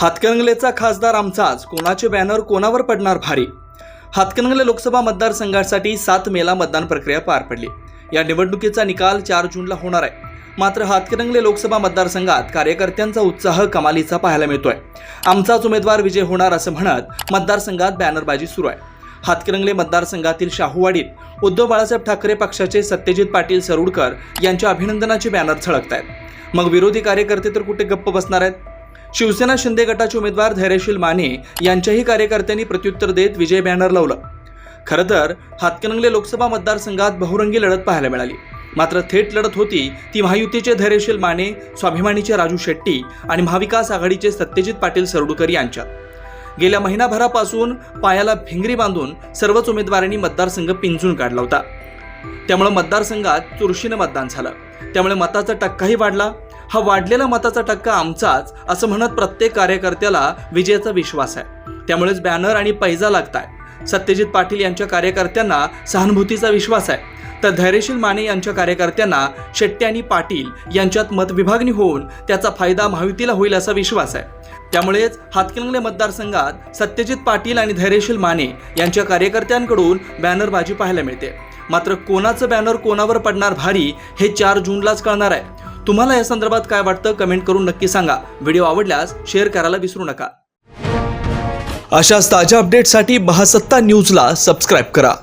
हातकणंगलेचा खासदार आमचाच कोणाचे बॅनर कोणावर पडणार भारी? हातकणंगले लोकसभा मतदारसंघासाठी सात मेला मतदान प्रक्रिया पार पडली. या निवडणुकीचा निकाल चार जूनला होणार आहे. मात्र हातकणंगले लोकसभा मतदारसंघात कार्यकर्त्यांचा उत्साह कमालीचा पाहायला मिळतोय. आमचाच उमेदवार विजय होणार असं म्हणत मतदारसंघात बॅनरबाजी सुरू आहे. हातकणंगले मतदारसंघातील शाहूवाडीत उद्धव बाळासाहेब ठाकरे पक्षाचे सत्यजित पाटील सरुडकर यांच्या अभिनंदनाचे बॅनर झळकत आहेत मग विरोधी कार्यकर्ते तर कुठे गप्प बसणार आहेत? शिवसेना शिंदे गटाचे उमेदवार धैर्यशील माने यांच्याही कार्यकर्त्यांनी प्रत्युत्तर देत विजय बॅनर लावलं. खरं तर हातकणंगले लोकसभा मतदारसंघात बहुरंगी लढत पाहायला मिळाली. मात्र थेट लढत होती ती महायुतीचे धैर्यशील माने स्वाभिमानीचे राजू शेट्टी आणि महाविकास आघाडीचे सत्यजित पाटील सरडूकर यांच्यात. गेल्या महिनाभरापासून पायाला भिंगरी बांधून सर्वच उमेदवारांनी मतदारसंघ पिंजून काढला होता. त्यामुळे मतदारसंघात चुरशीनं मतदान झालं. त्यामुळे मताचा टक्काही वाढला. हा वाढलेला मताचा टक्का आमचाच असं म्हणत प्रत्येक कार्यकर्त्याला विजयाचा विश्वास आहे. त्यामुळेच बॅनर आणि पैजा लागताय. सत्यजित पाटील यांच्या कार्यकर्त्यांना सहानुभूतीचा विश्वास आहे. तर धैर्यशील माने यांच्या कार्यकर्त्यांना शेट्टी आणि पाटील यांच्यात मतविभागणी होऊन त्याचा फायदा महायुतीला होईल असा विश्वास आहे. त्यामुळेच हातकिंगले मतदारसंघात सत्यजित पाटील आणि धैर्यशील माने यांच्या कार्यकर्त्यांकडून बॅनरबाजी पाहायला मिळते. मात्र कोणाचं बॅनर कोणावर पडणार भारी हे चार जूनलाच कळणार आहे. तुम्हाला या संदर्भात काय वाटतं कमेंट करून नक्की सांगा. व्हिडिओ आवडल्यास शेअर करायला विसरू नका. अशाच ताज्या अपडेटसाठी महासत्ता न्यूजला सबस्क्राईब करा.